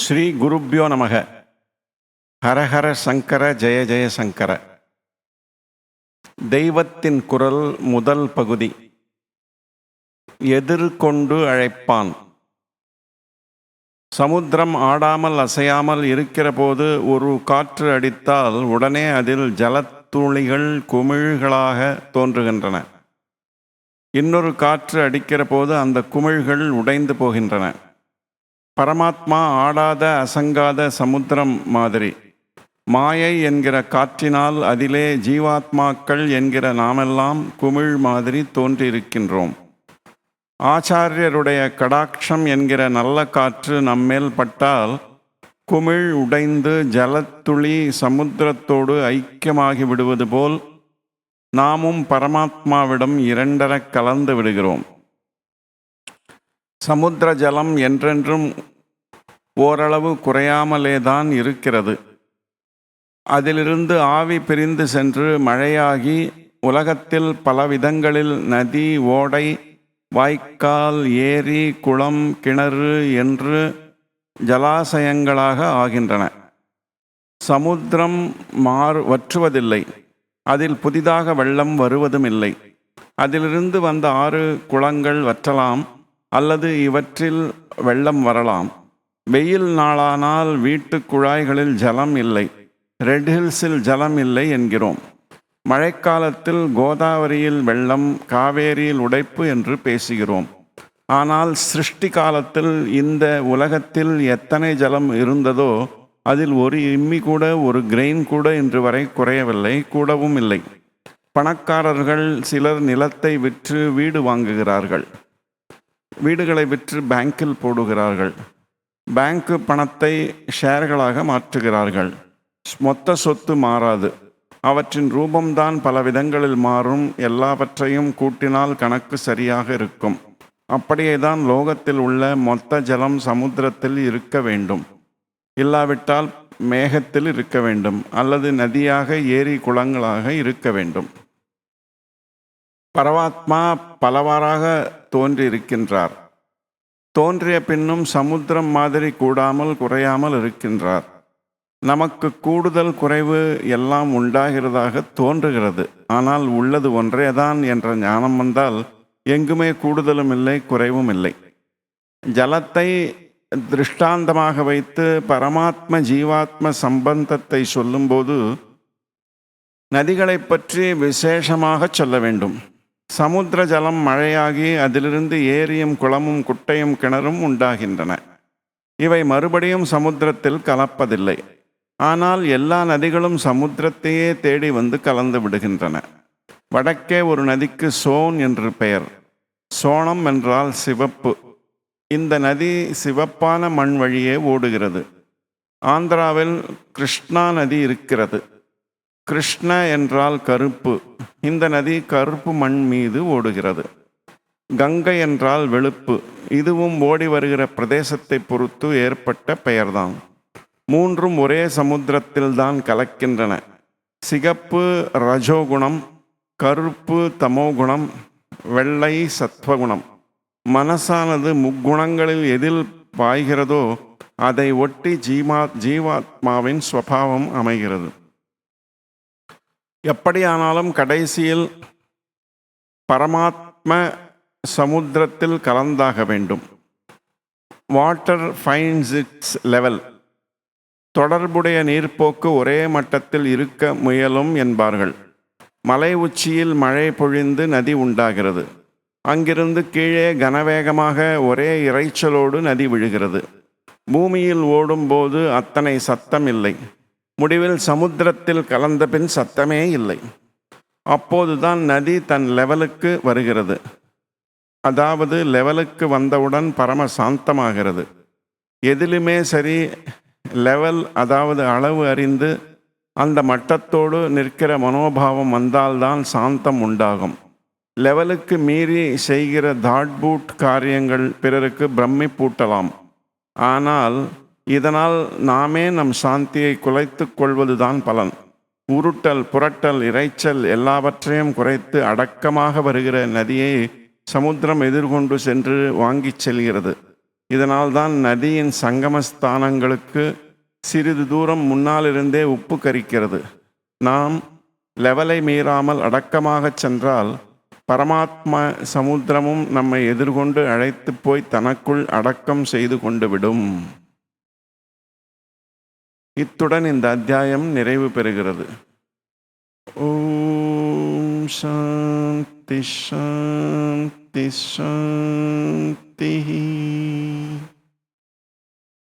ஸ்ரீ குருப்பியோ நமக. ஹரஹர சங்கர ஜெய ஜெய சங்கர. தெய்வத்தின் குரல் முதல் பகுதி. எதிர்கொண்டு அழைப்பான். சமுத்திரம் ஆடாமல் அசையாமல் இருக்கிற போது ஒரு காற்று அடித்தால் உடனே அதில் ஜலத்துளிகள் குமிழ்களாக தோன்றுகின்றன. இன்னொரு காற்று அடிக்கிற போது அந்த குமிழ்கள் உடைந்து போகின்றன. பரமாத்மா ஆடாத அசங்காத சமுத்திரம் மாதிரி. மாயை என்கிற காற்றினால் அதிலே ஜீவாத்மாக்கள் என்கிற நாமெல்லாம் குமிழ் மாதிரி தோன்றியிருக்கின்றோம். ஆச்சாரியருடைய கடாட்சம் என்கிற நல்ல காற்று நம்மேல் பட்டால் குமிழ் உடைந்து ஜலத்துளி சமுத்திரத்தோடு ஐக்கியமாகி விடுவது போல் நாமும் பரமாத்மாவிடம் இரண்டரக் கலந்து விடுகிறோம். சமுத்திர ஜலம் என்றென்றும் ஓரளவு குறையாமலே தான் இருக்கிறது. அதிலிருந்து ஆவி பிரிந்து சென்று மழையாகி உலகத்தில் பல விதங்களில் நதி ஓடை வாய்க்கால் ஏரி குளம் கிணறு என்று ஜலாசயங்களாக ஆகின்றன. சமுத்திரம் மாறு வற்றுவதில்லை. அதில் புதிதாக வெள்ளம் வருவதும் இல்லை அதிலிருந்து வந்த ஆறு குளங்கள் வற்றலாம். அல்லது இவற்றில் வெள்ளம் வரலாம். வெயில் நாளானால் வீட்டு குழாய்களில் ஜலம் இல்லை. ரெட் ஹில்ஸில் ஜலம் இல்லை என்கிறோம். மழைக்காலத்தில் கோதாவரியில் வெள்ளம் காவேரியில் உடைப்பு என்று பேசுகிறோம். ஆனால் சிருஷ்டி காலத்தில் இந்த உலகத்தில் எத்தனை ஜலம் இருந்ததோ அதில் ஒரு இம்மி கூட ஒரு கிரெயின் கூட இன்று வரை குறையவில்லை கூடவும் இல்லை. பணக்காரர்கள் சிலர் நிலத்தை விற்று வீடு வாங்குகிறார்கள். வீடுகளை விற்று பேங்கில் போடுகிறார்கள். பேங்க்கு பணத்தை ஷேர்களாக மாற்றுகிறார்கள். மொத்த சொத்து மாறாது. அவற்றின் ரூபம்தான் பல விதங்களில் மாறும். எல்லாவற்றையும் கூட்டினால் கணக்கு சரியாக இருக்கும். அப்படியே தான் லோகத்தில் உள்ள மொத்த ஜலம் சமுத்திரத்தில் இருக்க வேண்டும். இல்லாவிட்டால் மேகத்தில் இருக்க வேண்டும். அல்லது நதியாக ஏரி குளங்களாக இருக்க வேண்டும். பரமாத்மா பலவாறாக தோன்றியிருக்கின்றார். தோன்றிய பின்னும் சமுத்திரம் மாதிரி கூடாமல் குறையாமல் இருக்கின்றார். நமக்கு கூடுதல் குறைவு எல்லாம் உண்டாகிறதாக தோன்றுகிறது. ஆனால் உள்ளது ஒன்றேதான் என்ற ஞானம் வந்தால் எங்குமே கூடுதலும் இல்லை குறைவும் இல்லை. ஜலத்தை திருஷ்டாந்தமாக வைத்து பரமாத்ம ஜீவாத்ம சம்பந்தத்தை சொல்லும்போது நதிகளை பற்றி விசேஷமாக சொல்ல வேண்டும். சமுத்திர ஜலம் மழையாகி அதிலிருந்து ஏரியும் குளமும் குட்டையும் கிணறும் உண்டாகின்றன. இவை மறுபடியும் சமுத்திரத்தில் கலப்பதில்லை. ஆனால் எல்லா நதிகளும் சமுத்திரத்தையே தேடி வந்து கலந்து விடுகின்றன. வடக்கே ஒரு நதிக்கு சோன் என்று பெயர். சோனம் என்றால் சிவப்பு. இந்த நதி சிவப்பான மண் வழியே ஓடுகிறது. ஆந்திராவில் கிருஷ்ணா நதி இருக்கிறது. கிருஷ்ண என்றால் கருப்பு. இந்த நதி கருப்பு மண் மீது ஓடுகிறது. கங்கை என்றால் வெளுப்பு. இதுவும் ஓடி வருகிற பிரதேசத்தை பொறுத்து ஏற்பட்ட பெயர்தான். மூன்றும் ஒரே சமுத்திரத்தில்தான் கலக்கின்றன. சிகப்பு ரஜோகுணம் கருப்பு தமோகுணம் வெள்ளை சத்வகுணம். மனசானது முக்குணங்களில் எதில் பாய்கிறதோ அதை ஒட்டி ஜீமா ஜீவாத்மாவின் ஸ்வபாவம் அமைகிறது. எப்படியானாலும் கடைசியில் பரமாத்ம சமுத்திரத்தில் கலந்தாக வேண்டும். வாட்டர் ஃபைன்ஸ் இட்ஸ் லெவல் தொடர்புடைய நீர்ப்போக்கு ஒரே மட்டத்தில் இருக்க முயலும் என்பார்கள். மலை உச்சியில் மழை பொழிந்து நதி உண்டாகிறது. அங்கிருந்து கீழே கனவேகமாக ஒரே இறைச்சலோடு நதி விழுகிறது. பூமியில் ஓடும்போது அத்தனை சத்தம் இல்லை முடிவில் சமுத்திரத்தில் கலந்த பின் சத்தமே இல்லை. அப்போதுதான் நதி தன் லெவலுக்கு வருகிறது. அதாவது லெவலுக்கு வந்தவுடன் பரம சாந்தமாகிறது. எதிலுமே சரி லெவல் அதாவது அளவு அறிந்து அந்த மட்டத்தோடு நிற்கிற மனோபாவம் வந்தால்தான் சாந்தம் உண்டாகும். லெவலுக்கு மீறி செய்கிற தாட்பூட் காரியங்கள் பிறருக்கு பிரமிப்பூட்டலாம் ஆனால் இதனால் நாமே நம் சாந்தியை குலைத்து கொள்வதுதான் பலன். உருட்டல் புரட்டல் இறைச்சல் எல்லாவற்றையும் குறைத்து அடக்கமாக வருகிற நதியை சமுத்திரம் எதிர்கொண்டு சென்று வாங்கிச் செல்கிறது. இதனால்தான் நதியின் சங்கமஸ்தானங்களுக்கு சிறிது தூரம் முன்னாலிருந்தே உப்பு கரிக்கிறது. நாம் லெவலை மீறாமல் அடக்கமாகச் சென்றால் பரமாத்ம சமுத்திரமும் நம்மை எதிர்கொண்டு அழைத்து போய் தனக்குள் அடக்கம் செய்து கொண்டு விடும். இத்துடன் இந்த அத்தியாயம் நிறைவு பெறுகிறது. ஓம் சாந்தி சாந்தி சாந்தி.